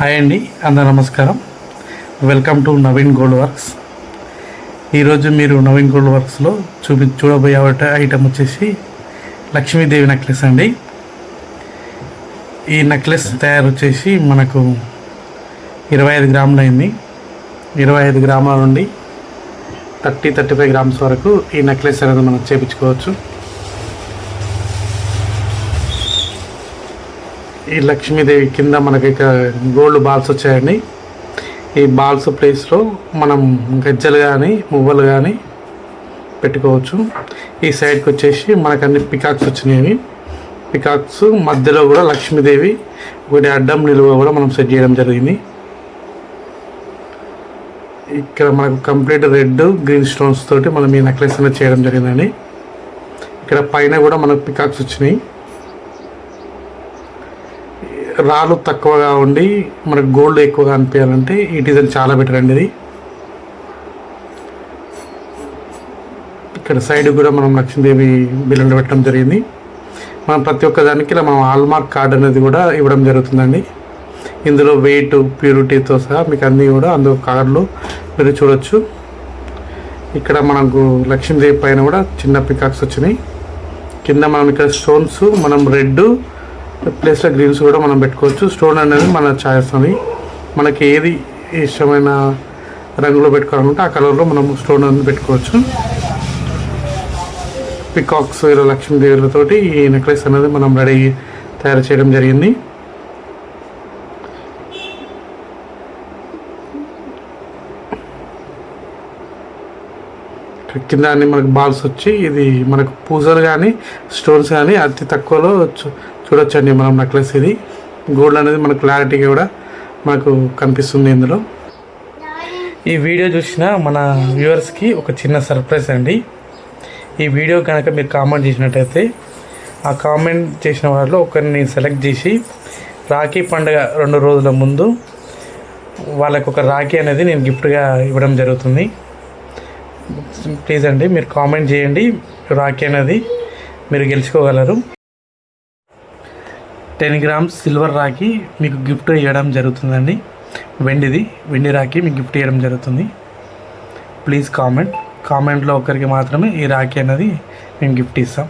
Hi అండి అందరు నమస్కారం. Welcome to Naveen gold works ఈరోజు మీరు నవీన్ గోల్డ్ వర్క్స్లో చూపి చూడబోయే ఐటెం ఐటమ్ వచ్చేసి లక్ష్మీదేవి నెక్లెస్ అండి. ఈ నెక్లెస్ తయారు వచ్చేసి మనకు ఇరవై ఐదు గ్రాములు అయింది. ఇరవై ఐదు గ్రాముల నుండి థర్టీ థర్టీ ఫైవ్ గ్రామ్స్ వరకు ఈ నెక్లెస్ అనేది మనం చేపించుకోవచ్చు. ఈ లక్ష్మీదేవి కింద మనకి ఇక గోల్డ్ బాల్స్ వచ్చాయండి. ఈ బాల్స్ ప్లేస్లో మనం గజ్జలు కానీ మువ్వలు కానీ పెట్టుకోవచ్చు. ఈ సైడ్కి వచ్చేసి మనకు అన్ని పికాక్స్ వచ్చినాయి. పికాక్స్ మధ్యలో కూడా లక్ష్మీదేవి ఒకటి అడ్డం నిలువ కూడా మనం సెట్ చేయడం జరిగింది. ఇక్కడ మనకు కంప్లీట్ రెడ్ గ్రీన్ స్టోన్స్ తోటి మనం ఈ నెక్లెస్ అనేది చేయడం జరిగిందండి. ఇక్కడ పైన కూడా మనకు పికాక్స్ వచ్చినాయి. రాళ్ళు తక్కువగా ఉండి మనకు గోల్డ్ ఎక్కువగా అనిపించాలంటే ఈ డిజైన్ చాలా బెటర్ అండి ఇది. ఇక్కడ సైడ్ కూడా మనం లక్ష్మీదేవి బిల్లులు పెట్టడం జరిగింది. మనం ప్రతి ఒక్క దానికి ఇలా మనం హాల్మార్క్ కార్డ్ అనేది కూడా ఇవ్వడం జరుగుతుందండి. ఇందులో వెయిట్ ప్యూరిటీతో సహా మీకు అన్నీ కూడా అందులో కార్డులు మీరు చూడొచ్చు. ఇక్కడ మనకు లక్ష్మీదేవి పైన కూడా చిన్న పికాక్స్ వచ్చినాయి. కింద మనం ఇక్కడ స్టోన్స్ మనం రెడ్ ప్లేస్లో గ్రీన్స్ కూడా మనం పెట్టుకోవచ్చు. స్టోన్ అనేది మన ఛాయిస్ అని మనకి ఏది ఇష్టమైన రంగులో పెట్టుకోవాలంటే ఆ కలర్లో మనం స్టోన్ అనేది పెట్టుకోవచ్చు. పికాక్స్ ఇలా లక్ష్మీదేవులతోటి ఈ నెక్లెస్ అనేది మనం రెడీ తయారు చేయడం జరిగింది. కింద అన్ని మనకు బాల్స్ వచ్చి ఇది మనకు పూజలు కానీ స్టోన్స్ కానీ అతి తక్కువలో చూడొచ్చండి మనం నెక్లెస్ ఇది. గోల్డ్ అనేది మన క్లారిటీగా కూడా మనకు కనిపిస్తుంది ఇందులో. ఈ వీడియో చూసిన మన వ్యూవర్స్కి ఒక చిన్న సర్ప్రైజ్ అండి. ఈ వీడియో కనుక మీరు కామెంట్ చేసినట్టయితే ఆ కామెంట్ చేసిన వాళ్ళలో ఒకరిని సెలెక్ట్ చేసి రాఖీ పండుగ రెండు రోజుల ముందు వాళ్ళకు ఒక రాఖీ అనేది నేను గిఫ్ట్గా ఇవ్వడం జరుగుతుంది. ప్లీజ్ అండి మీరు కామెంట్ చేయండి రాఖీ అనేది మీరు గెలుచుకోగలరు. టెన్ గ్రామ్స్ సిల్వర్ రాఖీ మీకు గిఫ్ట్ ఇవ్వడం జరుగుతుందండి. వెండిది వెండి రాఖీ మీకు గిఫ్ట్ ఇవ్వడం జరుగుతుంది. Please comment. కామెంట్లో ఒకరికి మాత్రమే ఈ రాఖీ అనేది మేము గిఫ్ట్ ఇస్తాం.